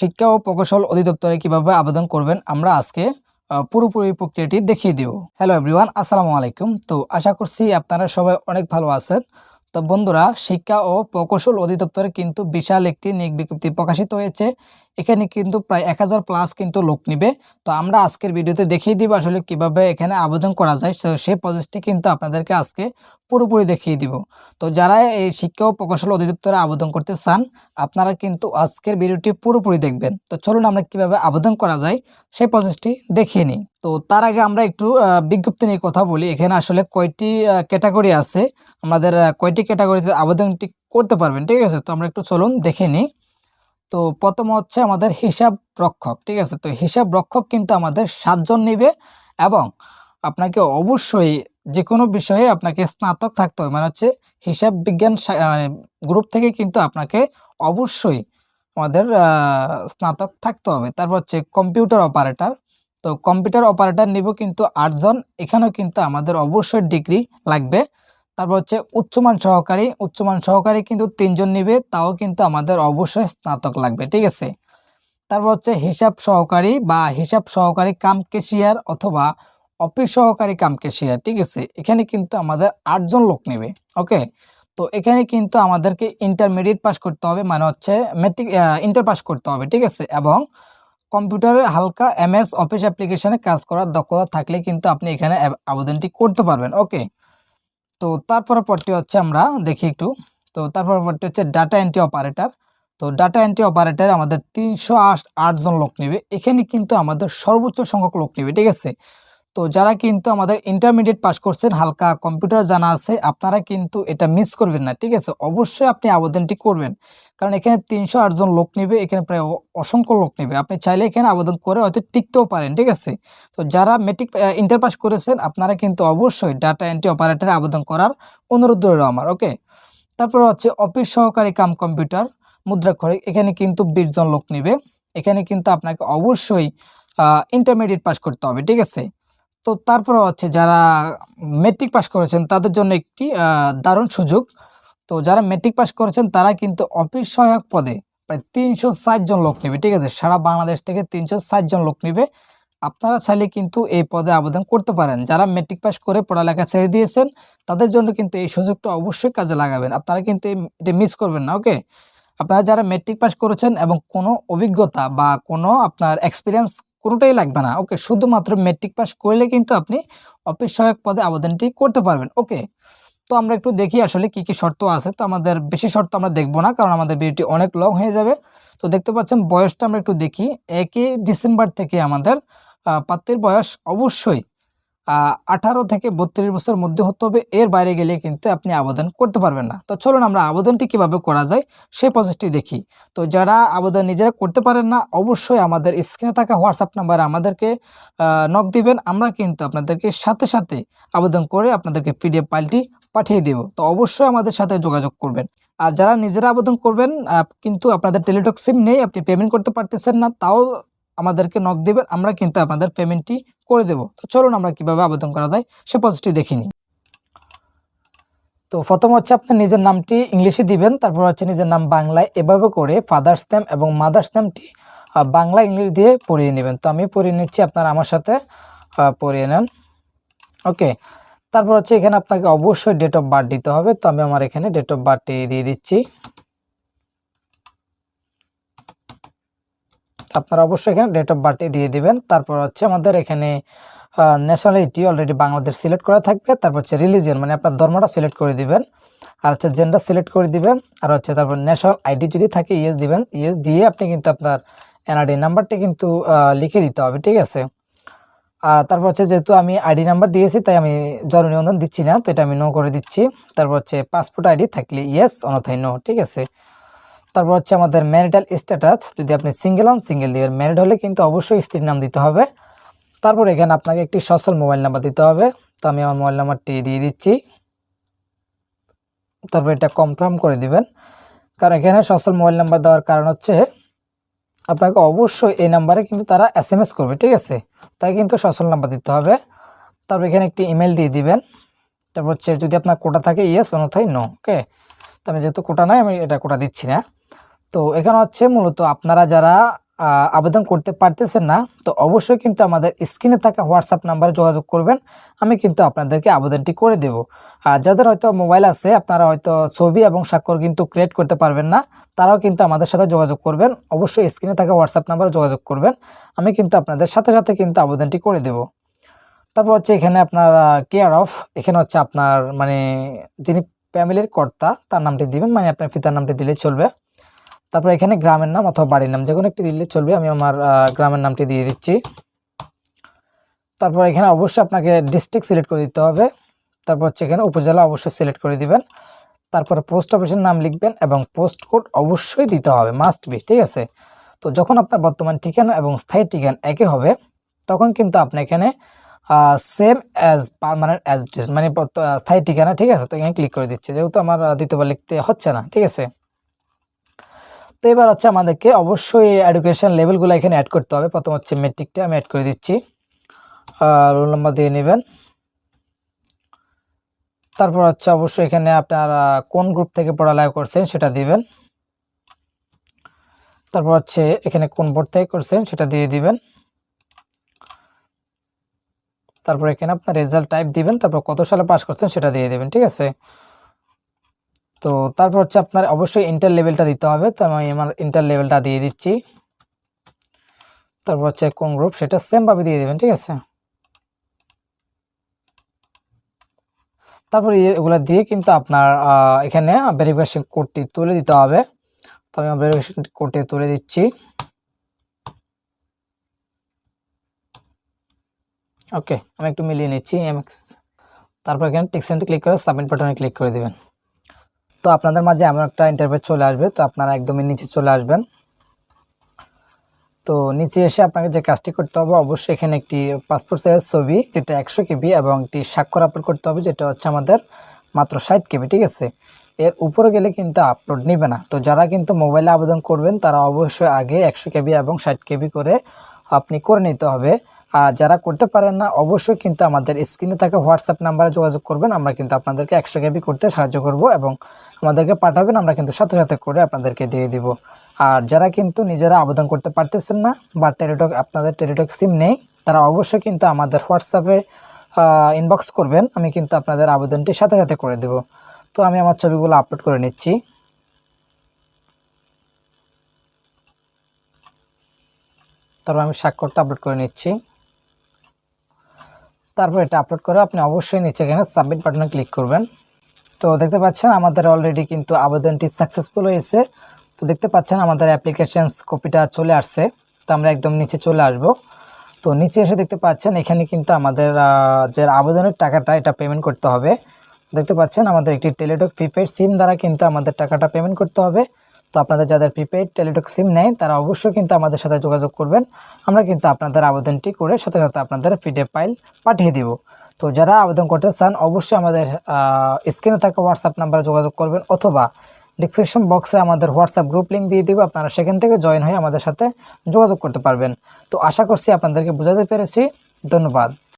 শিক্ষা ও প্রকৌশল অধিদপ্তরে কীভাবে আবেদন করবেন, আমরা আজকে পুরোপুরি প্রক্রিয়াটি দেখিয়ে দেব। হ্যালো এভরিওয়ান আসসালামু আলাইকুম। তো আশা করছি আপনারা সবাই অনেক ভালো আছেন। তো বন্ধুরা, শিক্ষা ও প্রকৌশল অধিদপ্তরে কিন্তু বিশাল একটি নিক বিজ্ঞপ্তি প্রকাশিত হয়েছে। এখানে কিন্তু প্রায় এক হাজার প্লাস কিন্তু লোক নিবে। তো আমরা আজকের ভিডিওতে দেখিয়ে দিব আসলে কীভাবে এখানে আবেদন করা যায়। তো সেই প্রসেসটি কিন্তু আপনাদেরকে আজকে পুরোপুরি দেখিয়ে দিব। তো যারা এই শিক্ষা ও প্রকৌশল অধিদপ্তরে আবেদন করতে চান, আপনারা কিন্তু আজকের ভিডিওটি পুরোপুরি দেখবেন। তো চলুন আমরা কীভাবে আবেদন করা যায় সেই প্রসেসটি দেখিয়ে নিই। তো তার আগে আমরা একটু বিজ্ঞপ্তি নিয়ে কথা বলি। এখানে আসলে কয়টি ক্যাটাগরি আছে? আমাদের কয়টি ক্যাটাগরিতে আবেদনটি করতে পারবেন, ঠিক আছে? তো আমরা একটু চলুন দেখে নিই। তো প্রথম হচ্ছে আমাদের হিসাব রক্ষক, ঠিক আছে? তো হিসাব রক্ষক কিন্তু আমাদের সাতজন নিবে এবং আপনাকে অবশ্যই যে কোনো বিষয়ে আপনাকে স্নাতক থাকতে হবে মানে হচ্ছে হিসাব বিজ্ঞান মানে গ্রুপ থেকে কিন্তু আপনাকে অবশ্যই আমাদের স্নাতক থাকতে হবে। তারপর হচ্ছে কম্পিউটার অপারেটর তো কম্পিউটার অপারেটর নিব কিন্তু আটজন, এখানেও কিন্তু আমাদের অবশ্যই ডিগ্রি লাগবে। তারপর হচ্ছে উচ্চমান সহকারী উচ্চমান সহকারী কিন্তু তিনজন নিবে, তাও কিন্তু আমাদের অবশ্যই স্নাতক লাগবে, ঠিক আছে? তারপর হচ্ছে হিসাব সহকারী বা হিসাব সহকারী কাম কেশিয়ার অথবা অফিস সহকারী কাম কেশিয়ার ঠিক আছে? এখানে কিন্তু আমাদের আটজন লোক নেবে, ওকে? তো এখানে কিন্তু আমাদেরকে ইন্টারমিডিয়েট পাস করতে হবে মানে হচ্ছে মেট্রিক ইন্টার পাস করতে হবে, ঠিক আছে? এবং কম্পিউটারে হালকা এমএস অফিস অ্যাপ্লিকেশনে কাজ করার দক্ষতা থাকলে কিন্তু আপনি এখানে আবেদনটি করতে পারবেন, ওকে? তো তারপরে পরটি হচ্ছে আমরা দেখি একটু। তো তারপর পরটি হচ্ছে ডাটা এন্ট্রি অপারেটার তো ডাটা এন্ট্রি অপারেটার আমাদের তিনশো আট জন লোক নেবে। এখানে কিন্তু আমাদের সর্বোচ্চ সংখ্যক লোক নেবে, ঠিক আছে? তো যারা কিন্তু আমাদের ইন্টারমিডিয়েট পাস করছেন, হালকা কম্পিউটার জানা আছে, আপনারা কিন্তু এটা মিস করবেন না, ঠিক আছে? অবশ্যই আপনি আবেদনটি করবেন। কারণ এখানে তিনশো আটজন লোক নেবে, এখানে প্রায় অসংখ্য লোক নেবে। আপনি চাইলে এখানে আবেদন করে হয়তো টিকতেও পারেন, ঠিক আছে? তো যারা মেট্রিক ইন্টার পাস করেছেন, আপনারা কিন্তু অবশ্যই ডাটা এন্ট্রি অপারেটরে আবেদন করার অনুরোধ রইল আমার ওকে তারপর হচ্ছে অফিস সহকারী কাম কম্পিউটার মুদ্রা মুদ্রাক্ষরিক এখানে কিন্তু বিশ জন লোক নেবে। এখানে কিন্তু আপনাকে অবশ্যই ইন্টারমিডিয়েট পাস করতে হবে, ঠিক আছে? তো তারপরে হচ্ছে যারা মেট্রিক পাস করেছেন, তাদের জন্য একটি দারুণ সুযোগ। তো যারা মেট্রিক পাস করেছেন, তারা কিন্তু অফিস সহায়ক পদে প্রায় তিনশো জন লোক নেবে, ঠিক আছে? সারা বাংলাদেশ থেকে তিনশো জন লোক নেবে। আপনারা চাইলে কিন্তু এই পদে আবেদন করতে পারেন। যারা মেট্রিক পাস করে পড়ালেখা ছেড়ে দিয়েছেন, তাদের জন্য কিন্তু এই সুযোগটা অবশ্যই কাজে লাগাবেন। আপনারা কিন্তু এটা মিস করবেন না ওকে আপনারা যারা মেট্রিক পাস করেছেন এবং কোনো অভিজ্ঞতা বা কোনো আপনার এক্সপিরিয়েন্স কোনোটাই লাগবে না। ওকে শুধুমাত্র মেট্রিক পাস করলে কিন্তু আপনি অফিস সহায়ক পদে আবেদনটি করতে পারবেন। ওকে তো আমরা একটু দেখি আসলে কি কি শর্ত আছে। তো আমাদের বেশি শর্ত আমরা দেখব না, কারণ আমাদের ভিডিওটি অনেক লং হয়ে যাবে। তো দেখতে পাচ্ছেন বয়সটা আমরা একটু দেখি। একই ডিসেম্বর থেকে আমাদের পাত্রের বয়স অবশ্যই আঠারো থেকে বত্রিশ বছর মধ্যে হতে হবে। এর বাইরে গেলে কিন্তু আপনি আবেদন করতে পারবেন না। তো চলুন আমরা আবেদনটি কীভাবে করা যায় সেই প্রসেসটি দেখি। তো যারা আবেদন নিজেরা করতে পারেন না, অবশ্যই আমাদের স্ক্রিনে থাকা হোয়াটসঅ্যাপ নাম্বারে আমাদেরকে নক দিবেন। আমরা কিন্তু আপনাদেরকে সাথে সাথে আবেদন করে আপনাদেরকে পিডিএফ ফাইলটি পাঠিয়ে দেব। তো অবশ্যই আমাদের সাথে যোগাযোগ করবেন। আর যারা নিজেরা আবেদন করবেন কিন্তু আপনাদের টেলিটক সিম নেই, আপনি পেমেন্ট করতে পারতেছেন না, তাও আমাদেরকে নক দেবেন, আমরা কিন্তু আপনাদের পেমেন্টটি করে দেব। তো চলুন আমরা কীভাবে আবেদন করা যায় সে প্রসেসটি দেখিনি তো প্রথম হচ্ছে আপনি নিজের নামটি ইংলিশে দিবেন, তারপর হচ্ছে নিজের নাম বাংলায় এভাবে করে ফাদার্স নেম এবং মাদার্স নেমটি বাংলা ইংলিশ দিয়ে পড়িয়ে নেবেন। তো আমি পড়িয়ে নিচ্ছি, আপনারা আমার সাথে পড়িয়ে নেন। ওকে তারপর হচ্ছে এখানে আপনাকে অবশ্যই ডেট অফ বার্থ দিতে হবে। তো আমি আমার এখানে ডেট অফ বার্থটি দিয়ে দিচ্ছি। আপনারা অবশ্যই এখানে ডেট অফ বার্থটি দিয়ে দিবেন। তারপর হচ্ছে আমাদের এখানে ন্যাশনালিটি অলরেডি বাংলাদেশ সিলেক্ট করা থাকবে। তারপর হচ্ছে রিলিজিয়ন মানে আপনার ধর্মটা সিলেক্ট করে দিবেন। আর হচ্ছে জেন্ডার সিলেক্ট করে দিবেন। আর হচ্ছে তারপর ন্যাশনাল আইডি যদি থাকে ইয়েস দিবেন। ইয়েস দিয়ে আপনি কিন্তু আপনার এনআরডি নাম্বারটি কিন্তু লিখে দিতে হবে, ঠিক আছে? আর তারপর হচ্ছে যেহেতু আমি আইডি নাম্বার দিয়েছি, তাই আমি জরুরি নিবন্ধন দিচ্ছি না, তো এটা আমি নো করে দিচ্ছি। তারপর হচ্ছে পাসপোর্ট আইডি থাকলে ইয়েস অনথায় নো ঠিক আছে? তারপর হচ্ছে আমাদের ম্যারিটাল স্ট্যাটাস যদি আপনি সিঙ্গেল হন সিঙ্গেল দিবেন ম্যারিড হলে কিন্তু অবশ্যই স্ত্রীর নাম দিতে হবে। তারপর এখানে আপনাকে একটি সচল মোবাইল নাম্বার দিতে হবে। তো আমি আমার মোবাইল নাম্বারটি দিয়ে দিচ্ছি। তারপর এটা কনফার্ম করে দিবেন। কারণ এখানে সচল মোবাইল নাম্বার দেওয়ার কারণ হচ্ছে, আপনাকে অবশ্যই এই নাম্বারে কিন্তু তারা এস এম এস করবে, ঠিক আছে? তাই কিন্তু সচল নাম্বার দিতে হবে। তারপর এখানে একটি ইমেল দিয়ে দিবেন। তারপর হচ্ছে যদি আপনার কোটা থাকে ইয়েস অন্যথায় নো ওকে তো আমি যেহেতু কোটা নাই, আমি এটা কোটা দিচ্ছি না। তো এখানে হচ্ছে মূলত আপনারা যারা আবেদন করতে পারতেছেন না, তো অবশ্যই কিন্তু আমাদের স্ক্রিনে থাকা হোয়াটসঅ্যাপ নাম্বারে যোগাযোগ করবেন। আমি কিন্তু আপনাদেরকে আবেদনটি করে দেব। আর যাদের হয়তো মোবাইল আছে, আপনারা হয়তো ছবি এবং স্বাক্ষর কিন্তু ক্রিয়েট করতে পারবেন না, তারাও কিন্তু আমাদের সাথে যোগাযোগ করবেন। অবশ্যই স্ক্রিনে থাকা হোয়াটসঅ্যাপ নাম্বারে যোগাযোগ করবেন। আমি কিন্তু আপনাদের সাথে সাথে কিন্তু আবেদনটি করে দেব। তারপর হচ্ছে এখানে আপনার কেয়ার অফ এখানে হচ্ছে আপনার মানে যিনি ফ্যামিলির কর্তা, তার নামটি দিবেন মানে আপনার পিতার নামটি দিলে চলবে। তারপর এখানে গ্রামের নাম অথবা বাড়ির নাম যে কোনো একটি দিলে চলবে, আমি আমার গ্রামের নামটি দিয়ে দিচ্ছি। তারপর এখানে অবশ্যই আপনাকে ডিস্ট্রিক্ট সিলেক্ট করে দিতে হবে। তারপর হচ্ছে এখানে উপজেলা অবশ্যই সিলেক্ট করে দিবেন। তারপর পোস্ট অফিসের নাম লিখবেন এবং পোস্ট কোড অবশ্যই দিতে হবে মাস্ট বি ঠিক আছে? তো যখন আপনার বর্তমান ঠিকানা এবং স্থায়ী ঠিকানা একই হবে, তখন কিন্তু আপনি এখানে সেম অ্যাজ পারমানেন্ট অ্যাড্রেস মানে বর্ত- আহ, স্থায়ী ঠিকানা ঠিক আছে? তো এখানে ক্লিক করে দিচ্ছে। যেহেতু আমার দ্বিতীয়বার লিখতে হচ্ছে না ঠিক আছে? তো এবার হচ্ছে আমাদেরকে অবশ্যই এডুকেশন লেভেলগুলো এখানে অ্যাড করতে হবে। প্রথম হচ্ছে মেট্রিকটা আমি অ্যাড করে দিচ্ছি। রোল নাম্বার দিয়ে নেবেন। তারপর হচ্ছে অবশ্যই এখানে আপনার কোন গ্রুপ থেকে পড়ালেখা করছেন সেটা দিবেন। তারপর হচ্ছে এখানে কোন বোর্ড থেকে করছেন সেটা দিয়ে দিবেন। তারপর এখানে আপনার রেজাল্ট টাইপ দিবেন, তারপর কত সালে পাস করছেন সেটা দিয়ে দেবেন, ঠিক আছে? তো তারপর হচ্ছে আপনার অবশ্যই ইন্টার লেভেলটা দিতে হবে, তো আমি আমার ইন্টার লেভেলটা দিয়ে দিচ্ছি। তারপর হচ্ছে কোন গ্রুপ সেটা সেমভাবে দিয়ে দেবেন, ঠিক আছে? তারপর এগুলো দিয়ে কিন্তু আপনার এখানে ভেরিফিকেশন কোডটি তুলে দিতে হবে। তো আমি ভেরিফিকেশন কোডটি তুলে দিচ্ছি। ওকে আমি একটু মিলিয়ে নিচ্ছি এমএক্স তারপর এখানে টেক্সেন্টে ক্লিক করে সাবমিট বাটনে ক্লিক করে দেবেন। তো আপনাদের মাঝে এমন একটা ইন্টারভিউ চলে আসবে, তো আপনারা একদমই নিচে চলে আসবেন। তো নিচে এসে আপনাকে যে কাজটি করতে হবে, অবশ্যই এখানে একটি পাসপোর্ট সাইজের ছবি, যেটা একশো কেবি এবং একটি স্বাক্ষর আপলোড করতে হবে, যেটা হচ্ছে আমাদের মাত্র ষাট কেবি, ঠিক আছে? এর উপরে গেলে কিন্তু আপলোড নেবে না। তো যারা কিন্তু মোবাইলে আবেদন করবেন, তারা অবশ্যই আগে একশো কেবি এবং ষাট কেবি করে আপনি করে নিতে হবে। আর যারা করতে পারেন না, অবশ্যই কিন্তু আমাদের স্ক্রিনে থাকা হোয়াটসঅ্যাপ নাম্বারে যোগাযোগ করবেন। আমরা কিন্তু আপনাদেরকে একশো কেবি করতে সাহায্য করব এবং আমাদেরকে পাঠাবেন। আমরা কিন্তু সাথে সাথে করে আপনাদেরকে দিয়ে দিব। আর যারা কিন্তু নিজেরা আবেদন করতে পারতেছেন না বা টেলিটক, আপনাদের টেলিটক সিম নেই, তারা অবশ্যই কিন্তু আমাদের হোয়াটসঅ্যাপে ইনবক্স করবেন। আমি কিন্তু আপনাদের আবেদনটি সাথে সাথে করে দেব। তো আমি আমার ছবিগুলো আপলোড করে নিচ্ছি। তারপর আমি স্বাক্ষরটা আপলোড করে নিচ্ছি। তারপর এটা আপলোড করে আপনি অবশ্যই নিচে এখানে সাবমিট বাটনে ক্লিক করবেন। তো দেখতে পাচ্ছেন আমাদের অলরেডি কিন্তু আবেদনটি সাকসেসফুল হয়েছে। তো দেখতে পাচ্ছেন আমাদের অ্যাপ্লিকেশনস কপিটা চলে আসছে। তো আমরা একদম নিচে চলে আসব। তো নিচে এসে দেখতে পাচ্ছেন এখানে কিন্তু আমাদের যে আবেদনের টাকাটা এটা পেমেন্ট করতে হবে। দেখতে পাচ্ছেন আমাদের একটি টেলিটক প্রিপেড সিম দ্বারা কিন্তু আমাদের টাকাটা পেমেন্ট করতে হবে। তো আপনাদের যাদের প্রিপেড টেলিটক সিম নেই, তারা অবশ্যই কিন্তু আমাদের সাথে যোগাযোগ করবেন। আমরা কিন্তু আপনাদের আবেদনটি করে সাথে সাথে আপনাদের পিডিএফ ফাইল পাঠিয়ে দিব। তো যারা আবেদন করতে চান, অবশ্যই আমাদের স্ক্রিনে থাকা হোয়াটসঅ্যাপ নাম্বারে যোগাযোগ করবেন অথবা ডিসক্রিপশন বক্সে আমাদের হোয়াটসঅ্যাপ গ্রুপ লিঙ্ক দিয়ে দিব। আপনারা সেখান থেকে জয়েন হয়ে আমাদের সাথে যোগাযোগ করতে পারবেন। তো আশা করছি আপনাদেরকে বোঝাতে পেরেছি। ধন্যবাদ।